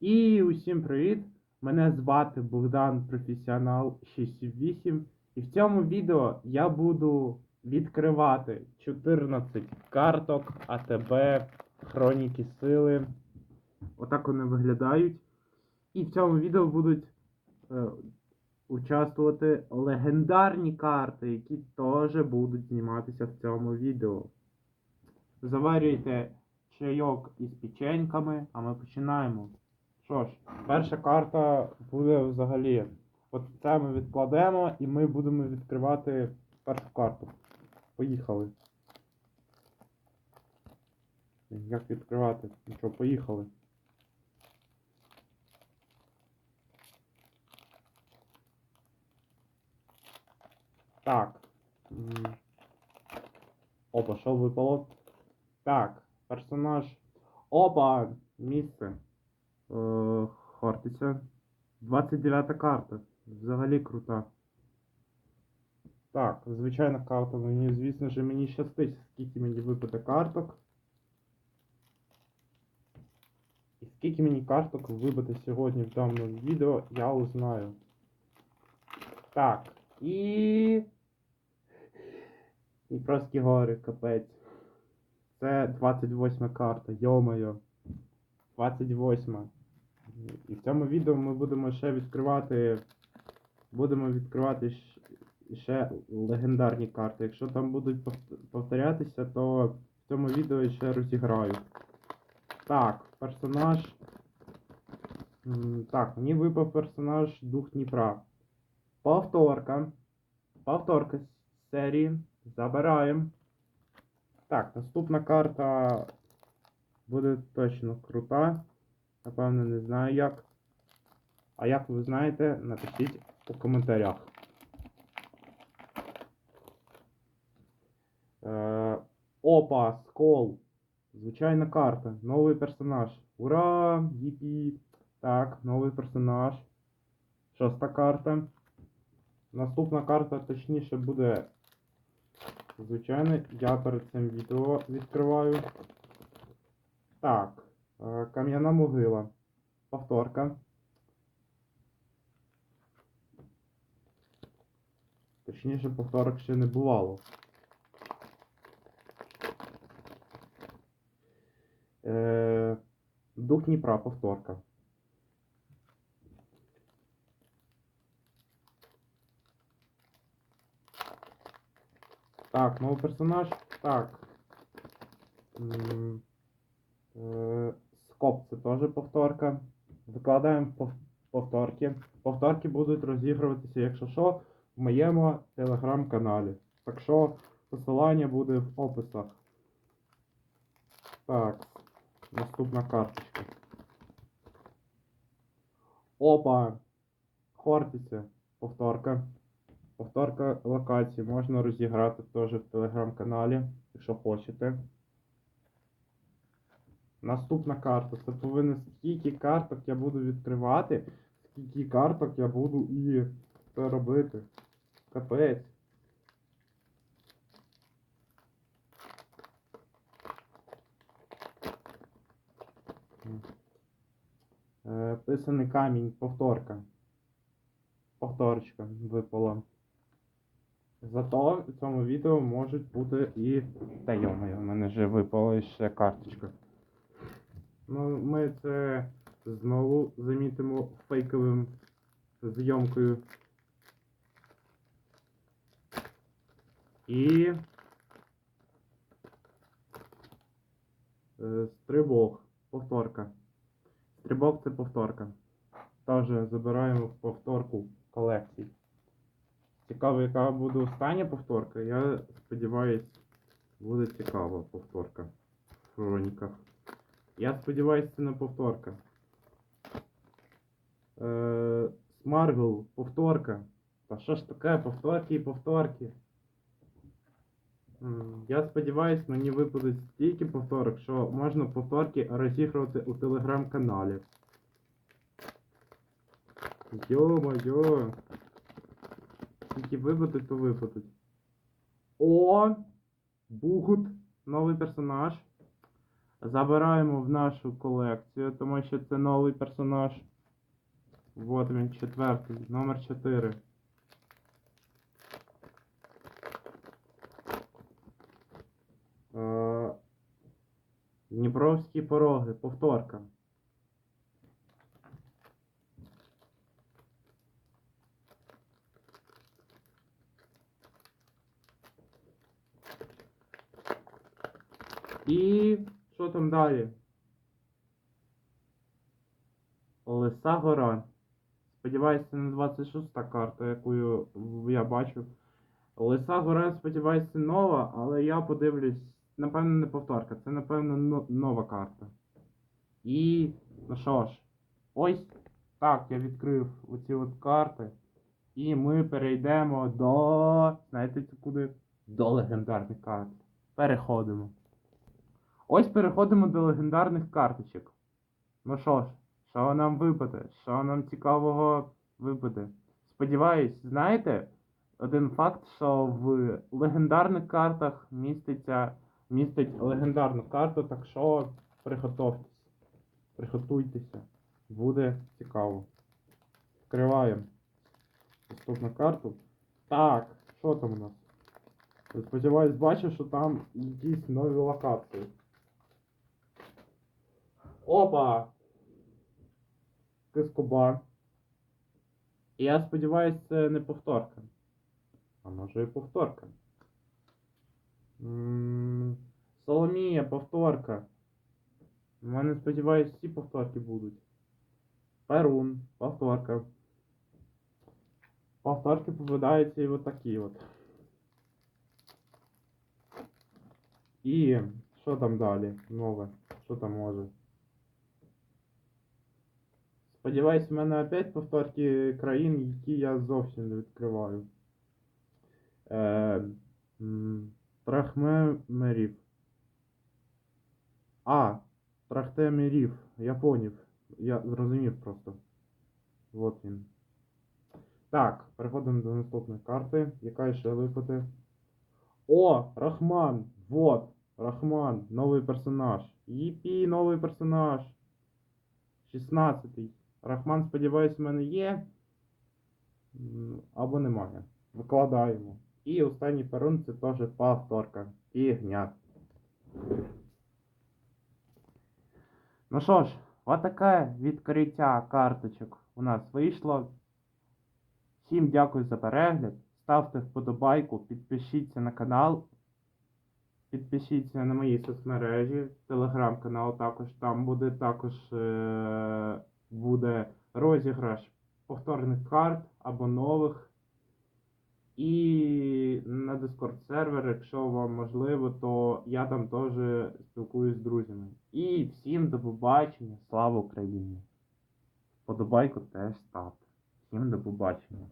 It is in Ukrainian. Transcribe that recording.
І усім привіт! Мене звати Богдан Професіонал 68 і в цьому відео я буду відкривати 14 карток АТБ Хроніки Сили. Отак вони виглядають. І в цьому відео будуть е, участвувати легендарні карти, які теж будуть зніматися в цьому відео. Заварюйте чайок із печеньками, а ми починаємо. Що ж, перша карта буде взагалі. От це ми відкладемо і ми будемо відкривати першу карту. Поїхали. Як відкривати? Ну що, поїхали. Так. Опа, що випало? Так, персонаж. Опа! Місце. Е, Хортиця. 29 карта. Взагалі крута. Так, звичайна карта. Мені, звісно ж, мені щастить, скільки мені випаде карток. І скільки мені карток вибити сьогодні в даному відео, я узнаю. Так, і. Дніпровські гори, капець. Це 28 карта, йо-моє. 28. І в цьому відео ми будемо ще відкривати. Будемо відкривати ще легендарні карти. Якщо там будуть повторятися, то в цьому відео ще розіграю. Так, персонаж. Так, мені випав персонаж Дух Дніпра. Повторка. Повторка з серії. Забираємо. Так, наступна карта буде точно крута. Напевно, не знаю як. А як ви знаєте, напишіть у коментарях. Е, опа, скол. Звичайна карта. Новий персонаж. Ура! Їпі! Так, новий персонаж. Шоста карта. Наступна карта, точніше, буде. Звичайно, я перед цим відео відкриваю. Так, кам'яна могила. Повторка. Точніше, повторок ще не бувало. Е, Дух Дніпра, повторка. Так, новий персонаж. Так. Е, Скоп це теж повторка. Викладаємо повторки. Повторки будуть розігруватися, якщо що, в моєму телеграм-каналі. Так що посилання буде в описах. Так, наступна карточка. Опа! Хортиця. Повторка. Повторка локації можна розіграти теж в телеграм-каналі, якщо хочете. Наступна карта. Це повинен скільки карток я буду відкривати, скільки карток я буду і це робити. Капець. Е, Писаний камінь, повторка. Повторочка випала. Зато в цьому відео можуть бути і. Та йомаю, в мене вже випала ще карточка. Ну, ми це знову замітимо фейковим зйомкою. І. Е, Стрибок. Повторка. Стрибок це повторка. Теж забираємо повторку колекції. Цікаво, яка буде остання повторка. Я сподіваюсь, буде цікава повторка в хроніках. Я сподіваюся, це не повторка. Е, повторка. Та що ж таке, повторки і повторки. Я сподіваюся, мені випадуть стільки повторок, що можна повторки розігрувати у телеграм-каналі. Йо-моє. Скільки випадуть, то випадуть. О! Бугут. Новий персонаж. Забираємо в нашу колекцію, тому що це новий персонаж. Вот він, четвертий, номер 4. Е, Дніпровські пороги, повторка. І що там далі? Лиса гора. Сподіваюся, не 26 карта, яку я бачу. Лиса гора, сподіваюся, нова, але я подивлюсь, напевно, не повторка, це, напевно, нова карта. І, ну що ж, ось так я відкрив оці от карти. І ми перейдемо до. Знаєте куди? До легендарних карт. Переходимо. Ось переходимо до легендарних карточок. Ну що ж, що нам випаде? Що нам цікавого випаде? Сподіваюсь, знаєте, один факт, що в легендарних картах міститься, містить легендарну карту, так що приготовтесь. Приготуйтеся. Буде цікаво. Відкриваємо наступну карту. Так, що там у нас? Сподіваюсь, бачу, що там якісь нові локації. Опа! Кискоба. І я сподіваюся, це не повторка. А може і повторка. Соломія, повторка. У мене, сподіваюсь, всі повторки будуть. Перун, повторка. Повторки попадаються і от такі от. І що там далі? Нове? Що там може? Сподіваюсь, в мене опять повторки країн, які я зовсім не відкриваю. Е, Трахмемерів. А, Трахтемірів. Я поняв. Я зрозумів просто. Вот він. Так, переходимо до наступної карти. Яка ще випаде? О, Рахман! Вот! Рахман, новий персонаж. Єпі, новий персонаж. 16-й. Рахман, сподіваюсь, в мене є. Або немає. Викладаємо. І останній перун це теж повторка. Фігня. Ну що ж, отаке відкриття карточок у нас вийшло. Всім дякую за перегляд. Ставте вподобайку, підпишіться на канал. Підпишіться на мої соцмережі, телеграм-канал також. Там буде також е- буде розіграш повторних карт або нових. І на Discord сервер, якщо вам можливо, то я там теж спілкуюсь з друзями. І всім до побачення. Слава Україні! Подобайку теж ставте. Всім до побачення.